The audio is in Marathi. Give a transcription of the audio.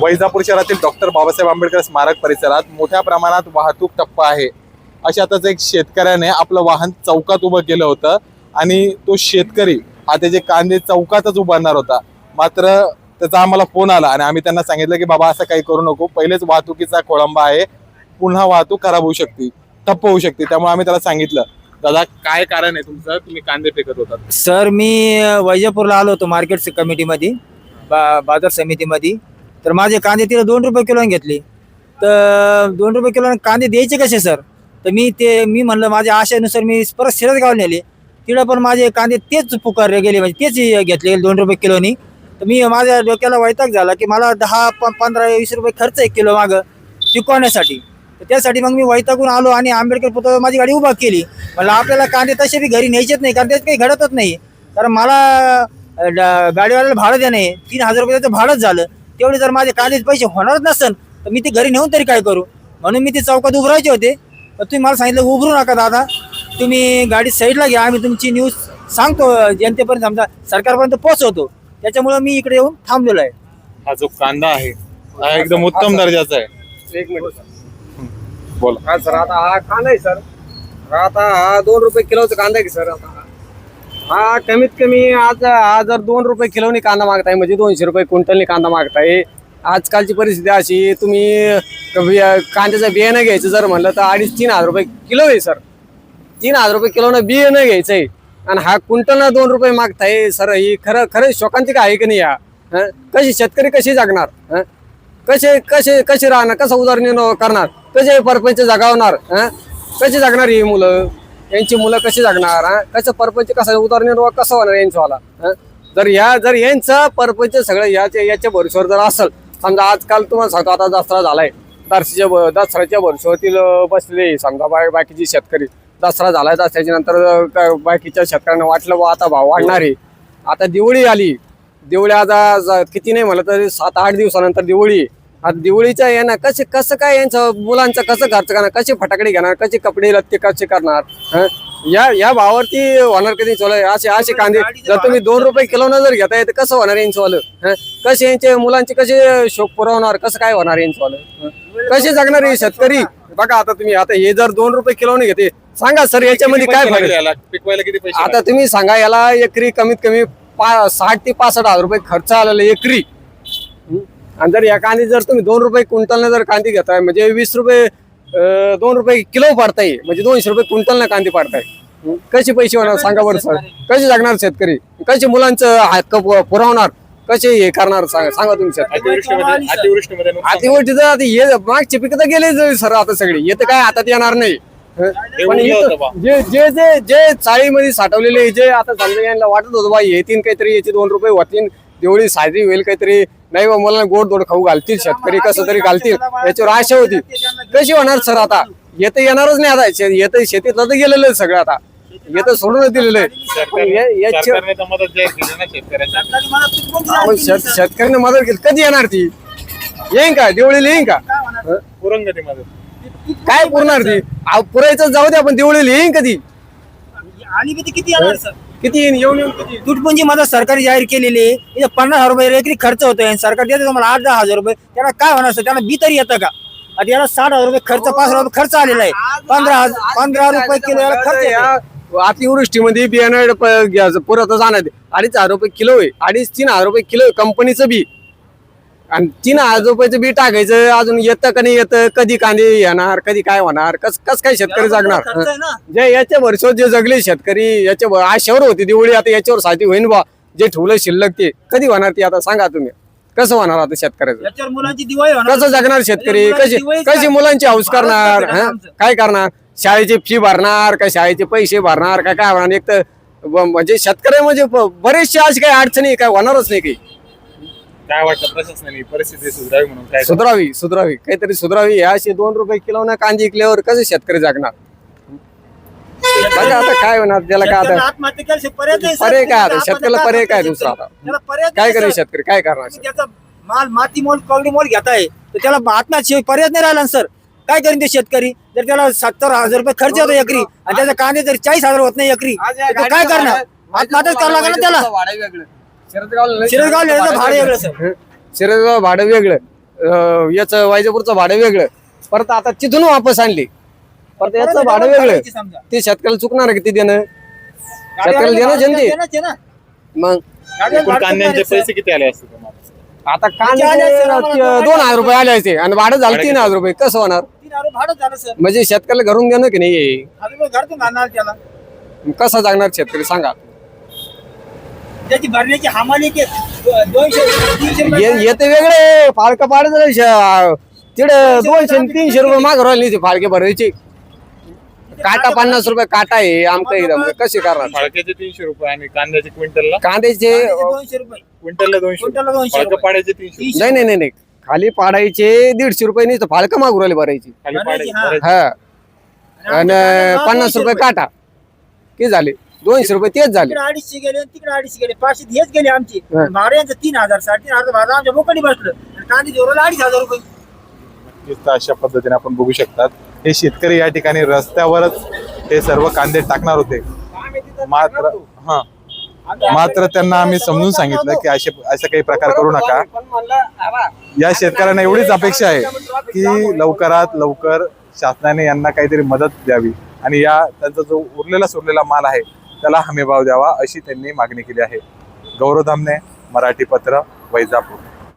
वैजापूर शहरातील डॉक्टर बाबासाहेब आंबेडकर स्मारक परिसरात मोठ्या प्रमाणात वाहतूक ठप्प आहे. अशातच एक शेतकऱ्याने आपलं वाहन चौकात उभं केलं होतं आणि तो शेतकरी हा त्याचे कांदे चौकातच उभारणार होता. मात्र त्याचा आम्हाला फोन आला आणि आम्ही त्यांना सांगितलं की बाबा असं काही करू नको. पहिलेच वाहतुकीचा खोळंबा आहे. पुन्हा वाहतूक खराब होऊ शकते ठप्प होऊ शकते. त्यामुळे आम्ही त्याला सांगितलं दादा काय कारण आहे तुमचं? तुम्ही कांदे फेकत होतात. सर मी वैजापूरला आलो होतो मार्केट कमिटीमध्ये. बा बाजार समितीमध्ये. तर माझे कांदे तिला दोन रुपये किलो घेतले. तर दोन रुपये किलो कांदे द्यायचे कसे सर? तर मी ते मी म्हणलं माझ्या आशेनुसार मी परत शिरसगाव नेले. तिथं पण माझे कांदे तेच पुकारले गेले म्हणजे तेच घेतले दोन रुपये किलोनी तर मी माझ्या डोक्याला वैताग झाला की मला दहा प- पंधरा वीस रुपये खर्च आहे किलो मागं पिकवण्यासाठी तर त्यासाठी मग मी वैतागून आलो आणि आंबेडकर पुतळा माझी गाडी उभा केली. म्हणलं आपल्याला कांदे तसे बी घरी न्यायचेच नाही कारण त्यात काही घडतच नाही. कारण मला गाडीवाल्याला भाडं देणं तीन हजार रुपये त्याचं भाडंच झालं. तेवढे जर माझे कांद्याचे पैसे होणारच नसन तर मी ते घरी नेऊन तरी काय करू? म्हणून मी ते चौकात उभरायचे होते. तर तुम्ही मला सांगितलं उभरू नका दादा. तुम्ही गाडी साईडला घ्या. आम्ही तुमची न्यूज सांगतो जनतेपर्यंत समजा सरकारपर्यंत पोहोचवतो. त्याच्यामुळं मी इकडे येऊन थांबलेलो आहे. हा जो कांदा आहे हा एकदम उत्तम दर्जाचा आहे. एक मिनिट बोला. हा सर आता हा कांदा आहे सर. आता हा दोन रुपये किलोचा कांदा आहे की सर आता? हा कमीत कमी आज आज जर दोन रुपये किलोनी कांदा मागताय म्हणजे दोनशे रुपये क्विंटलनी कांदा मागताय आजकालची परिस्थिती अशी तुम्ही कांद्याचं बियाणं घ्यायचं जर म्हणलं तर अडीच तीन हजार रुपये किलो आहे सर तीन हजार रुपये किलोनं बियाणं घ्यायचं आहे आणि हा क्विंटलनं दोन रुपये मागताय सर ही खरं खरं शोकांतिक आहे की नाही या हं? कशी शेतकरी कशी जगणार हं? कसे कसे कसे राहणार कसा उदरनिर्वाह करणार कसे परपंच जगावणार हं? कशी जगणार ही मुलं यांची मुलं कशी जगणार हा? कसं परपंच कसं उदरनिर्वाह कसं होणार यांच्यावाला जर या जर यांचं परपंच सगळं याच्या याच्या भरोश्यावर जर असेल समजा आजकाल तुम्हाला सांगतो आता दसरा झालाय. दसऱ्याच्या ब- दसऱ्याच्या भरोश्यावरतील बसले समजा बा बाकीचे शेतकरी. दसरा झालाय दसऱ्याच्या नंतर बाकीच्या शेतकऱ्यांना वाटलं बा आता भाव वाढणार आहे. आता दिवाळी आली. दिवाळी आता किती नाही म्हणलं तरी सात आठ दिवसानंतर दिवाळी आहे. आता दिवाळीच्या यांना कसे कसं काय यांचं मुलांचं कसं खर्च करणार कसे फटाकडे घेणार कसे कपडे लत्ते कसे करणार हं? या या भावावरती होणार कधी चालू असे असे कांदे जर तुम्ही दोन रुपये किलोनं जर घेताय तर कसं होणार यांचं वालं हं? कसे यांचे मुलांचे कसे शोक पुरवणार कसं काय होणार यांचं वालं हं? कसे जगणार हे शेतकरी बघा आता तुम्ही आता हे जर दोन रुपये किलोने घेते सांगा सर याच्यामध्ये काय फरक आहे? पिकवायला किती पैसे आता तुम्ही सांगा याला एकरी कमीत कमी पा साठ ते पासष्ट हजार रुपये खर्च आलेला एकरी? आणि जर या कांदे जर तुम्ही दोन रुपये क्विंटलने जर कांदे घेताय म्हणजे वीस रुपये दोन रुपये किलो पाडताय म्हणजे दोनशे रुपये क्विंटलने कांदे पाडताय? कसे पैसे होणार सांगा बरं सर? कसे जगणार शेतकरी? कसे मुलांचं हक्क पु- पुरवणार? कसे हे करणार सांगा सांगा तुम्ही नुकसान अतिवृष्टीचं आता हे मागचे पिकं तर गेले सर आता सगळे. येतं काय हातात येणार नाही? पण होतं जे जे जे चाळीमध्ये साठवलेले जे आता समजा यांना वाटत होतं बा येतील काहीतरी याचे दोन रुपये होतील तेवढी साजरी होईल काहीतरी. नाही बा मला गोड दोड खाऊ घालतील शेतकरी कसं तरी घालतील. याच्यावर आशा होती. कशी होणार सर आता? येतं येणारच नाही आता. येतं शेतीतलं तर गेलेलं आहे सगळं आता. येतं सोडूनच दिलेलं आहे. शेतकऱ्यांना. आपण शेत- शेतकऱ्यांना मदत केली. कधी येणार ती? येईन का? दिवाळीला येईन का? काय पुरणार ती? अहो, पुरायचं जाऊ दे आपण. दिवाळीला येईन कधी? आणि किती किती येणार सर? किती येईन? येऊन येऊन किती तुटपुंजी मदत सरकारने जाहीर केलेली आहे इथे पन्नास हजार रुपये एकरी खर्च होतोय आणि सरकार देते तुम्हाला आठ दहा हजार रुपये. त्याला काय होणार सर त्यांना बी तरी येतं का? आता याला साठ हजार रुपये खर्च पाच हजार रुपये खर्च आलेला आहे. पंधरा हजार पंधरा रुपये किलो याला खर्च येतोय. या अतिवृष्टीमध्ये बियाणं प- घ्यायचं पुरत जाणार अडीच हजार रुपये किलो आहे. अडीच तीन हजार रुपये किलो आहे. कंपनीचं बी. आणि तीन हजार रुपयाचं बी टाकायचं अजून येतं का नाही येतं कधी कांदे येणार कधी काय होणार कस कस काय शेतकरी जगणार? जे याच्या वर्षावर जे जगले शेतकरी याच्या वर- आशेवर होती दिवाळी आता याच्यावर साधी होईन बा. जे ठेवलं शिल्लक ते. कधी होणार ती आता? सांगा तुम्ही. कसं होणार आता शेतकऱ्याचं. कसं जगणार शेतकरी? कशी कशी? मुलांची हौस करणार? हं? काय करणार? शाळेची फी भरणार का शाळेचे पैसे भरणार का काय होणार? एक तर म्हणजे शेतकरी म्हणजे ब- बरेचसे अशी काही अडचणी काय होणारच नाही काही. काय वाटतं प्रशासनाने परिस्थिती सुधारावी म्हणून काय सुधरावी सुधरावी काहीतरी सुधरावी ह्या असे दोन रुपये किलो ना कांदे इकल्यावर कसे शेतकरी जगणार बघा आता काय होणार त्याला काय आता आत्महत्या केल्याशिवाय पर्याय नाही, सर. पर्याय काय आता? आत्महत्या शेतकऱ्याला काय पर्याय काय दुसरा आता? त्याला पर्याय काय नाही, करेल सर. शेतकरी काय करणार तुम्ही त्याचा माल माती मोल कवडी मोल घेताय तर त्याला आत्महत्या पर्याय नाही राहिला ना, सर काय करेन ते शेतकरी जर त्याला सत्तर हजार रुपये खर्च येतो एकरी आणि त्याचा कांदे जर चाळीस हजार होत नाही एकरी तर तो काय करणार आत्महत्याच करावं लागेल ना त्याला शिरसगाव नेण्याचं भाडं वेगळं, सर. शिरगाव भाडं वेगळं. अं, याचं वायजापूरचं भाडं वेगळं. परत आता तिथून वापस आणली. परत याचं भाडं वेगळं. समजा. ते शेतकऱ्याला चुकणार आहे किती देणं? शेतकऱ्याला देणं जनते मग? एकूण कांद्यांचे पैसे किती आले असते तुम्हाला? आता कांदे आले असेल आम्हाला दोन हजार रुपये आले असते आणि भाडं झालं तीन हजार रुपये. कसं होणार? भाडं झालं सर. म्हणजे शेतकऱ्याला घरून देणं की नाही घरातून त्याला. कसा जागणार शेतकरी? सांगा. त्याची भरण्याची हमाली ते दोनशे तीनशे ये- येते वेगळे फाळकं पाडायचं तिकडे दोनशे आणि तीनशे रुपये माग राहिले ते फाळके भरायचे. काटा पन्नास रुपये काटा आहे आमचं इथं. कसे करणार? फाळक्याचे तीनशे रुपये आणि कांद्याचे क्विंटलला? कांद्याचे दोनशे रुपये. क्विंटलला दोनशे क्विंटलला दोनशे फाळकं रुपये. पाड्याचे तीनशे नाही नाही नाही नाही. खाली पाडायचे दीडशे रुपये नाही तर फाळकं मागू राहिले भरायची. खाली भरायचे, पाड्याचे. हा. हा. आणि पन्नास रुपये. काटा. किती झाले? दोनशे रुपये तेच झाले. तिकडे अडीचशे गेले आणि तिकडे अडीचशे गेले. पाचशे हेच गेले आमचे. हा. तीन हजार साडेतीन हजार. भाडं आमच्या बोकडी बसलं. आणि कांदे जोराला अडीच हजार रुपये. अशा पद्धतीने आपण बघू शकतात. हे शेतकरी या ठिकाणी रस्त्यावरच हे सर्व कांदे टाकणार होते. मात्र हा. मात्र त्यांना आम्ही समजून सांगितलं की असे असे काही प्रकार करू नका. या शेतकऱ्यांना एवढीच अपेक्षा आहे की लवकरात लवकर शासनाने यांना काहीतरी मदत द्यावी. आणि या त्यांचा जो उरलेला सुरलेला माल आहे त्याला हमीभाव द्यावा अशी त्यांनी मागणी केली आहे. गौरव धामणे मराठी पत्र वैजापूर.